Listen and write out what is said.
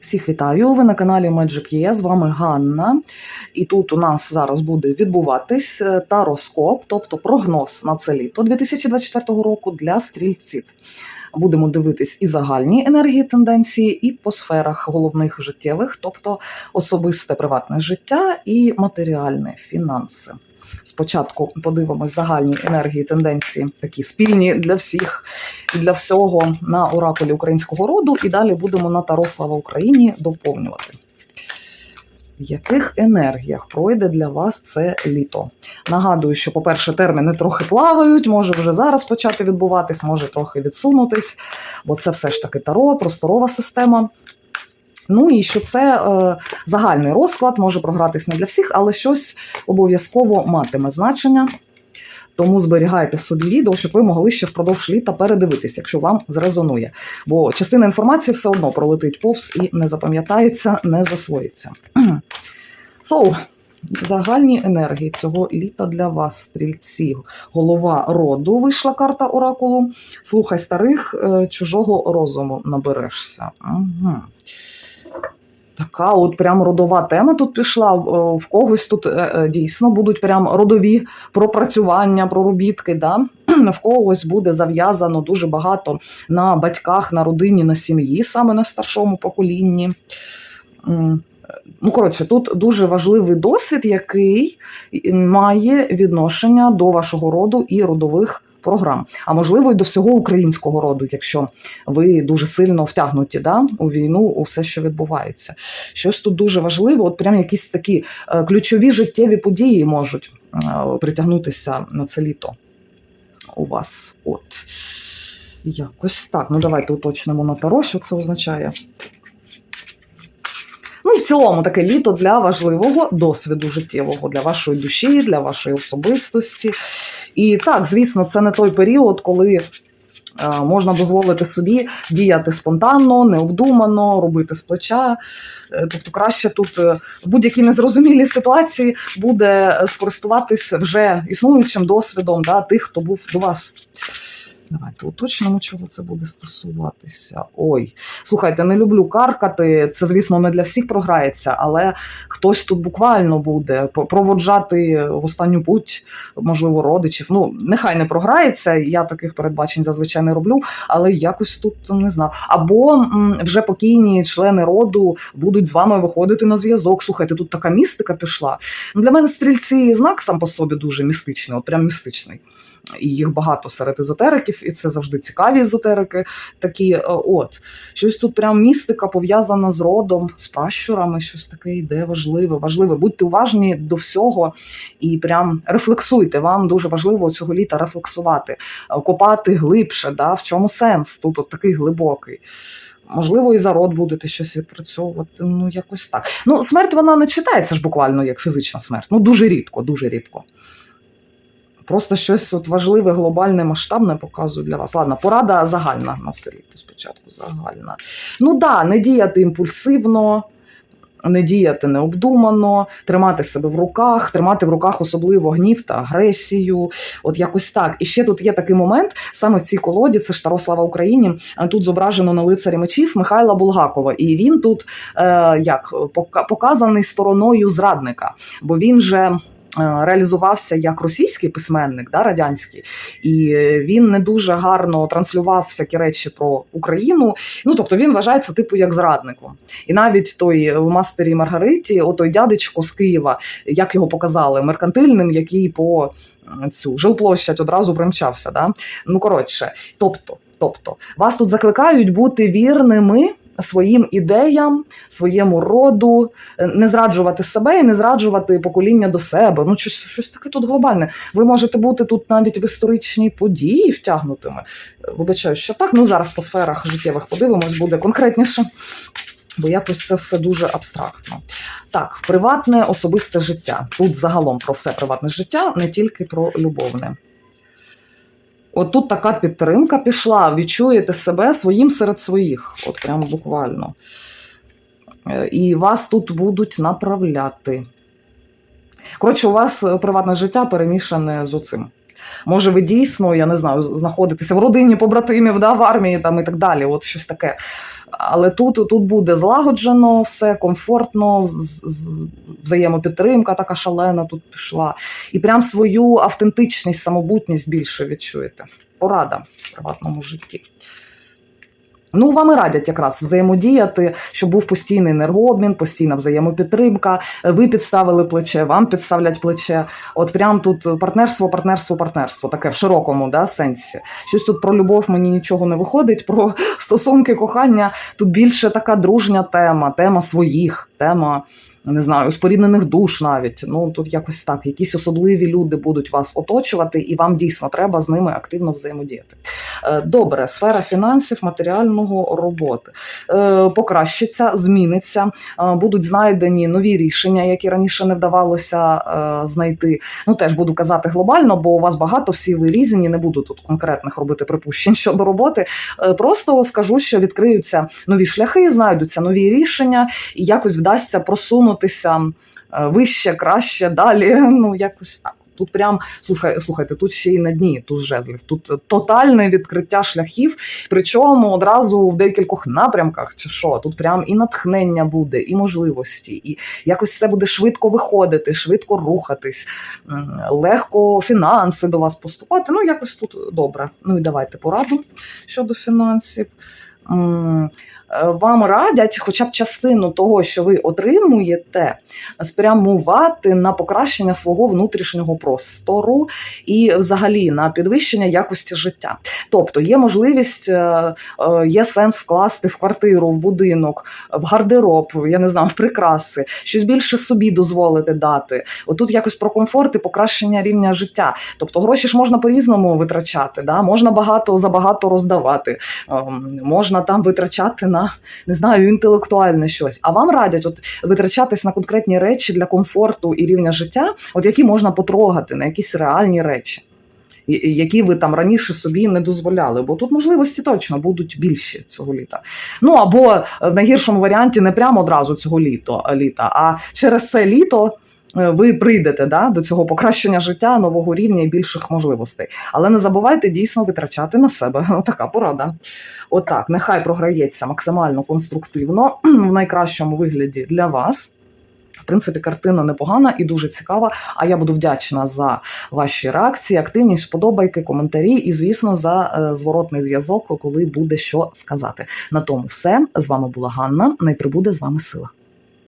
Всіх вітаю! Ви на каналі Magic є. З вами Ганна. І тут у нас зараз буде відбуватись е, тароскоп, тобто прогноз на це літо 2024 року для стрільців. Будемо дивитись і загальні енергії тенденції, і по сферах головних життєвих, тобто особисте приватне життя і матеріальне фінанси. Спочатку подивимось загальні енергії тенденції, такі спільні для всіх і для всього на оракулі українського роду, і далі будемо на Таро Слава Україні доповнювати. В яких енергіях пройде для вас це літо? Нагадую, що, по-перше, терміни трохи плавають, може вже зараз почати відбуватись, може трохи відсунутись, бо це все ж таки таро, просторова система. Ну і що це е, загальний розклад, може програтись не для всіх, але щось обов'язково матиме значення. Тому зберігайте собі відео, щоб ви могли ще впродовж літа передивитись, якщо вам зрезонує. Бо частина інформації все одно пролетить повз і не запам'ятається, не засвоїться. So, загальні енергії цього літа для вас, стрільці. Голова роду вийшла карта оракулу. Слухай старих, е, чужого розуму наберешся. Угу. Така от прям родова тема тут пішла. Е, В когось тут е, е, дійсно будуть прям родові пропрацювання, проробітки. Да? В когось буде зав'язано дуже багато на батьках, на родині, на сім'ї, саме на старшому поколінні. Ну, коротше, тут дуже важливий досвід, який має відношення до вашого роду і родових програм, а можливо, і до всього українського роду, якщо ви дуже сильно втягнуті да, у війну, у все, що відбувається. Щось тут дуже важливо, от прям якісь такі е, ключові життєві події можуть е, притягнутися на це літо у вас. От. Якось так. Ну, давайте уточнимо на таро, що це означає. Ну, в цілому таке літо для важливого досвіду життєвого, для вашої душі, для вашої особистості. І так, звісно, це не той період, коли е, можна дозволити собі діяти спонтанно, необдумано, робити з плеча. Е, Тобто, краще тут е, в будь-якій незрозумілій ситуації буде скористуватись вже існуючим досвідом да, тих, хто був до вас. Давайте уточнимо, чого це буде стосуватися. Ой, слухайте, не люблю каркати. Це, звісно, не для всіх програється, але хтось тут буквально буде проводжати в останню путь, можливо, родичів. Ну, нехай не програється. Я таких передбачень зазвичай не роблю, але якось тут не знаю. Або вже покійні члени роду будуть з вами виходити на зв'язок. Слухайте, тут така містика пішла. Для мене стрільці знак сам по собі дуже містичний, от прям містичний. І їх багато серед езотериків, і це завжди цікаві езотерики. Такі, е, от щось тут прям містика пов'язана з родом, з пращурами, щось таке йде важливе, важливе. Будьте уважні до всього і прям рефлексуйте. Вам дуже важливо цього літа рефлексувати, е, копати глибше. Да? В чому сенс? Тут от такий глибокий. Можливо, і за род будете щось відпрацьовувати. Ну, якось так. Ну, смерть вона не читається ж буквально як фізична смерть. Ну, дуже рідко, дуже рідко. Просто щось от важливе, глобальне, масштабне показую для вас. Ладно, порада загальна на все літо спочатку загальна. Ну да, не діяти імпульсивно, не діяти необдумано, тримати себе в руках, тримати в руках особливо гнів та агресію. От якось так. І ще тут є такий момент, саме в цій колоді, це ж Таро Слава Україні. е, Тут зображено на лицарі мечів Михайла Булгакова. І він тут е, як показаний стороною зрадника, бо він же. Е, Реалізувався як російський письменник, да, радянський, і він не дуже гарно транслював всякі речі про Україну. Ну тобто він вважається типу як зрадником. І навіть той в мастері Маргариті, отой дядечко з Києва, як його показали, меркантильним, який по цю жилплощадь одразу примчався. Да? Ну коротше, тобто, тобто, вас тут закликають бути вірними. Своїм ідеям, своєму роду, е, не зраджувати себе і не зраджувати покоління до себе. Ну, щось, щось таке тут глобальне. Ви можете бути тут навіть в історичні події втягнутими. Вибачаю, що так. Ну зараз по сферах життєвих подивимось, буде конкретніше. Бо якось це все дуже абстрактно. Так, приватне особисте життя. Тут загалом про все приватне життя, не тільки про любовне. От тут така підтримка пішла. Відчуєте себе своїм серед своїх. От прям буквально. Е, І вас тут будуть направляти. Коротше, у вас е, приватне життя перемішане з оцим. Може, ви дійсно, я не знаю, знаходитеся в родині побратимів, да, в армії там і так далі. От щось таке. Але тут, тут буде злагоджено, все комфортно, взаємопідтримка така шалена тут пішла. І прям свою автентичність, самобутність більше відчуєте. Порада в приватному житті. Ну, вам і радять якраз взаємодіяти, щоб був постійний енергообмін, постійна взаємопідтримка. Ви підставили плече, вам підставлять плече. От прям тут партнерство, партнерство, партнерство, таке в широкому да, сенсі. Щось тут про любов мені нічого не виходить, про стосунки, кохання. Тут більше така дружня тема, тема своїх, тема. Не знаю, споріднених душ навіть. Ну тут якось так. Якісь особливі люди будуть вас оточувати, і вам дійсно треба з ними активно взаємодіяти. Е, Добре, сфера фінансів, матеріального роботи Е, покращиться, зміниться, е, будуть знайдені нові рішення, які раніше не вдавалося знайти. Ну теж буду казати глобально, бо у вас багато всі ви різні. Не буду тут конкретних робити припущень щодо роботи. Просто скажу, що відкриються нові шляхи, знайдуться нові рішення, і якось вдасться просунутися е, вище, краще, далі. Ну якось так. Тут прям слухай, слухайте, тут ще й на дні тут жезлів. Тут тотальне відкриття шляхів, причому одразу в декількох напрямках, чи що тут прям і натхнення буде, і можливості, і якось все буде швидко виходити, швидко рухатись, легко фінанси до вас поступати. Ну, якось тут добре. Ну і давайте пораду щодо фінансів. Е, Вам радять хоча б частину того, що ви отримуєте, спрямувати на покращення свого внутрішнього простору і взагалі на підвищення якості життя. Тобто є можливість, е, е, є сенс вкласти в квартиру, в будинок, в гардероб, я не знаю, в прикраси, щось більше собі дозволити дати. Отут якось про комфорт і покращення рівня життя. Тобто гроші ж можна по-різному витрачати, да? можна багато забагато роздавати, ем, можна там витрачати на не знаю, інтелектуальне щось. А вам радять от витрачатись на конкретні речі для комфорту і рівня життя, от які можна потрогати, на якісь реальні речі. Які ви там раніше собі не дозволяли, бо тут можливості точно будуть більші цього літа. Ну або в найгіршому варіанті не прямо одразу цього літо, літа, а через це літо е, ви прийдете да, до цього покращення життя, нового рівня і більших можливостей. Але не забувайте дійсно витрачати на себе. Така порада. Отак, нехай програється максимально конструктивно в найкращому вигляді для вас. В принципі, картина непогана і дуже цікава. А я буду вдячна за ваші реакції, активність, вподобайки, коментарі і, звісно, за е, зворотний зв'язок, коли буде що сказати. На тому все з вами була Ганна. Найприбуде з вами сила.